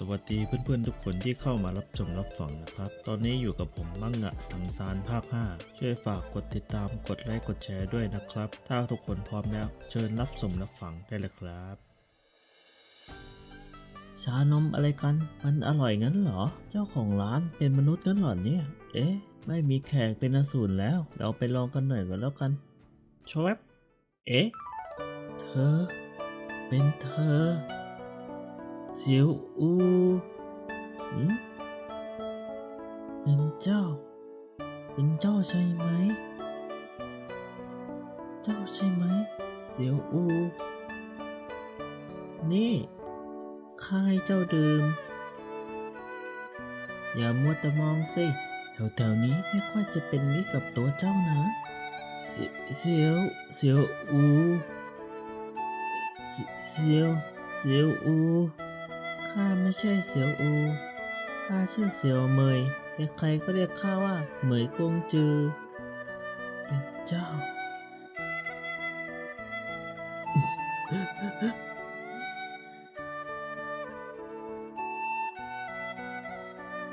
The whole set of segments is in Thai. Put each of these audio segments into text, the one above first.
สวัสดีเพื่อนๆทุกคนที่เข้ามารับชมรับฟังนะครับ ตอนนี้อยู่กับผมมั่งงะทังซานภาค 5 ช่วยฝากกดติดตามกดไลค์กดแชร์ด้วยนะครับ ถ้าทุกคนพร้อมแล้วเชิญรับชมรับฟังได้เลยครับ ชานมอะไรกัน มันอร่อยงั้นเหรอ เจ้าของร้านเป็นมนุษย์งั้นเหรอเนี่ย เอ๊ะ ไม่มีแขกเป็นอสูรแล้ว เราไปลองกันหน่อยก่อนแล้วกันชวบเอ๊ะ เธอ เป็นเธอ เสียวอูหืมเป็นเจ้า เป็นเจ้าใช่ไหม เจ้าใช่ไหม เสียวอู นี่ข้าให้เจ้าดื่ม อย่ามัวแต่มองสิ แถวๆนี้ไม่ค่อยจะเป็นมิตรกับตัวเจ้านะ เสีเสียว เสียวอูเสเสียวเสียวอู ข้าไม่ใช่เสียวอู ข้าชื่อเสียวเหมยใครๆก็เรียกข้าว่าเหมยกงจือ เป็นเจ้า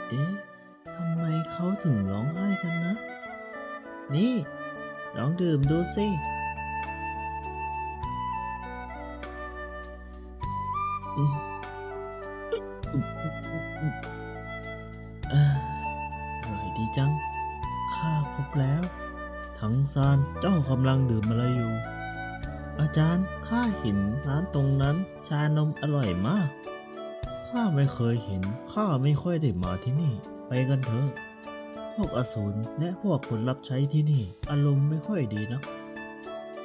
เอ๊ะทำไมเขาถึงร้องไห้กันนะ นี่ ลองดื่มดูสิอืม อร่อยดีจัง ข้าพบแล้วทั้งซานเจ้ากำลังดื่มอะไรอยู่ อาจารย์ข้าเห็นร้านตรงนั้นชานมอร่อยมาก ข้าไม่เคยเห็น ข้าไม่ค่อยได้มาที่นี่ ไปกันเถอะ พวกอสูรและพวกคนรับใช้ที่นี่ อารมณ์ไม่ค่อยดีนะ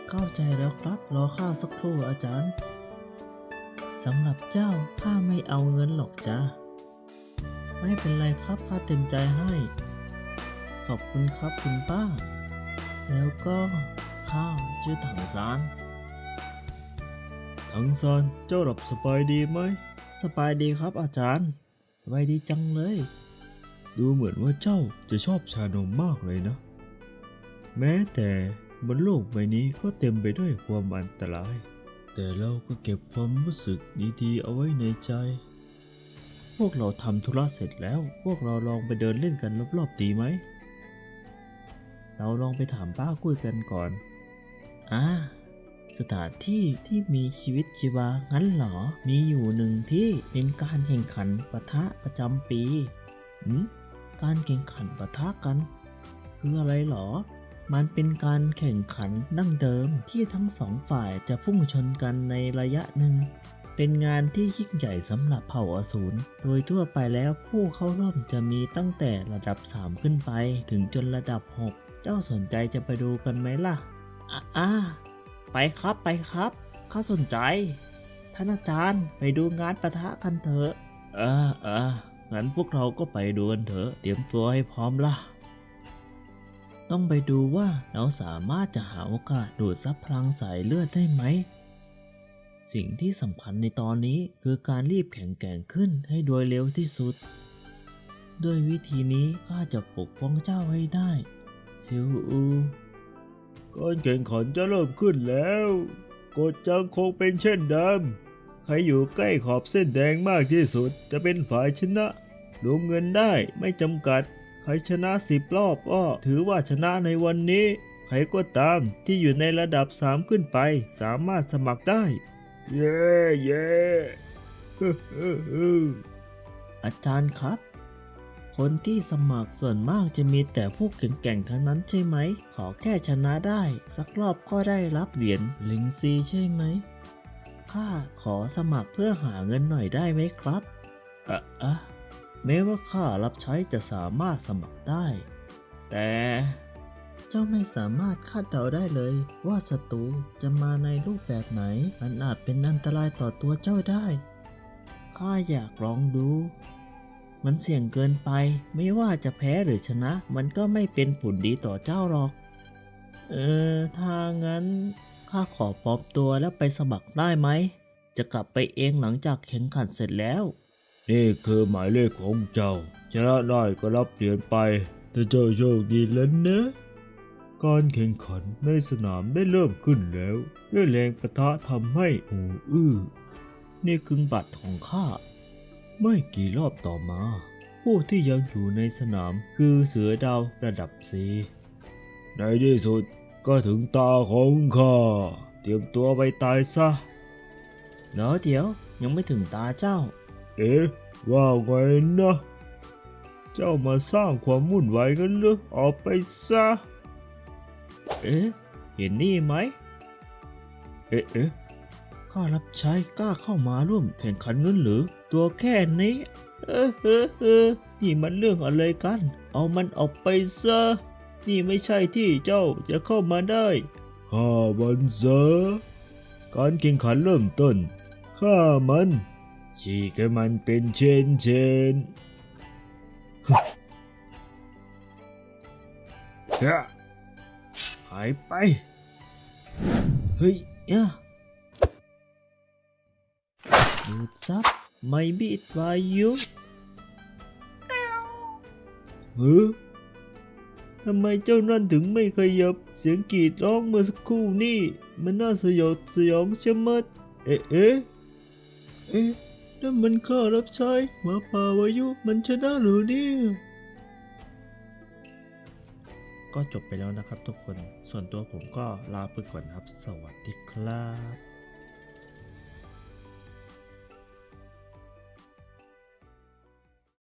เข้าใจแล้วครับ รอข้าสักครู่อาจารย์ สำหรับเจ้าข้าไม่เอาเงินหรอกจ้าไม่เป็นไรครับข้าเต็มใจให้ ขอบคุณครับคุณป้า แล้วก็ข้าชื่อถังซานถังซานเจ้าหลับสบายดีไหม สบายดีครับอาจารย์ สบายดีจังเลย ดูเหมือนว่าเจ้าจะชอบชานมมากเลยนะ แม้แต่บนโลกใบนี้ก็เต็มไปด้วยความอันตราย แต่เราก็เก็บความรู้สึกดีๆเอาไว้ในใจ พวกเราทำธุระเสร็จแล้ว พวกเราลองไปเดินเล่นกันรอบๆดีไหม เราลองไปถามป้ากุ้ยกันก่อน อ่า สถานที่ที่มีชีวิตชีวางั้นเหรอ มีอยู่หนึ่งที่เป็นการแข่งขันปะทะประจำปี หืม การแข่งขันปะทะกัน คืออะไรเหรอ มันเป็นการแข่งขันดั้งเดิมที่ทั้งสองฝ่ายจะพุ่งชนกันในระยะหนึ่ง เป็นงานที่ยิ่งใหญ่สำหรับเผ่าอสูร โดยทั่วไปแล้วผู้เข้าร่วมจะมีตั้งแต่ระดับ 3 ขึ้นไป ถึงจนระดับ 6 เจ้าสนใจจะไปดูกันไหมล่ะ อะอ่าไปครับไปครับข้าสนใจ ท่านอาจารย์ไปดูงานประทะกันเถอะ เออเอองั้นพวกเราก็ไปดูกันเถอะ เตรียมตัวให้พร้อมล่ะ ต้องไปดูว่าเราสามารถจะหาโอกาสดูดซับพลังสายเลือดได้ไหม สิ่งที่สำคัญในตอนนี้คือการรีบแข็งแกร่งขึ้นให้โดยเร็วที่สุด ด้วยวิธีนี้ข้าจะปกป้องเจ้าให้ได้ซิวอูการแข่งขันจะเริ่มขึ้นแล้วกฎจังคงเป็นเช่นเดิม ใครอยู่ใกล้ขอบเส้นแดงมากที่สุดจะเป็นฝ่ายชนะรวมเงินได้ไม่จำกัด ใครชนะสิบรอบก็ถือว่าชนะในวันนี้ ใครก็ตามที่อยู่ในระดับ 3 ขึ้นไป สามารถสมัครได้ เย้เย้อาจารย์ครับ คนที่สมัครส่วนมากจะมีแต่ผู้แก่งๆทั้งนั้นใช่ไหม ขอแค่ชนะได้ สักรอบก็ได้รับเหรียญลิงซีใช่ไหมข้าขอสมัครเพื่อหาเงินหน่อยได้ไหมครับอะอะ ม้ว่าข้ารับใช้จะสามารถสมัครได้ แต่เจ้าไม่สามารถคาดเดาได้เลยว่าศัตรูจะมาในรูปแบบไหน มันอาจเป็นอันตรายต่อตัวเจ้าได้ ข้าอยากลองดู มันเสี่ยงเกินไป ไม่ว่าจะแพ้หรือชนะ มันก็ไม่เป็นผลดีต่อเจ้าหรอก เออ ถ้างั้น ข้าขอปลอมตัวแล้วไปสมัครได้ไหม จะกลับไปเองหลังจากแข่งขันเสร็จแล้ว นี่คือหมายเลขของเจ้า ชนะได้ก็รับเหรียญไป แต่เจ้าโชคดีแล้วนะ การแข่งขันในสนามได้เริ่มขึ้นแล้ว ด้วยแรงประทะทำให้หูอื้อ นี่คือบัตรของข้า ไม่กี่รอบต่อมา ผู้ที่ยังอยู่ในสนามคือเสือดาวระดับสีในที่สุดก็ถึงตาของข้า เตรียมตัวไปตายซะเดี๋ยวเดี๋ยวยังไม่ถึงตาเจ้า เอ๊ะว่าไงนะ เจ้ามาสร้างความวุ่นวายกันหรือออกไปซะ เอ๊ะ เห็นนี่ไหม เอ๊ะเอ๊ะข้ารับใช้กล้าเข้ามาร่วมแข่งขันเงินหรือ ตัวแค่นี้ เออเออเออนี่มันเรื่องอะไรกัน เอามันออกไปซะ นี่ไม่ใช่ที่เจ้าจะเข้ามาได้ห้าวันเซะการแข่งขันเริ่มต้นฆ่ามัน ฉีกให้มันเป็นเชนเชนฮะหายไป เฮ้ยย่าดูซับไม่บีดวายุเฮ้อทำไมเจ้านั่นถึงไม่ขยับ เสียงกรีดร้องเมื่อสักครู่นี่ มันน่าสยดสยองชะมัด เอ๊ะ เอ๊ะ เอ๊ะ นั่นมันข้ารับใช้หมาป่าวายุมันชนะหรือเนี่ยก็จบไปแล้วนะครับทุกคน ส่วนตัวผมก็ลาไปก่อนครับ สวัสดีครับ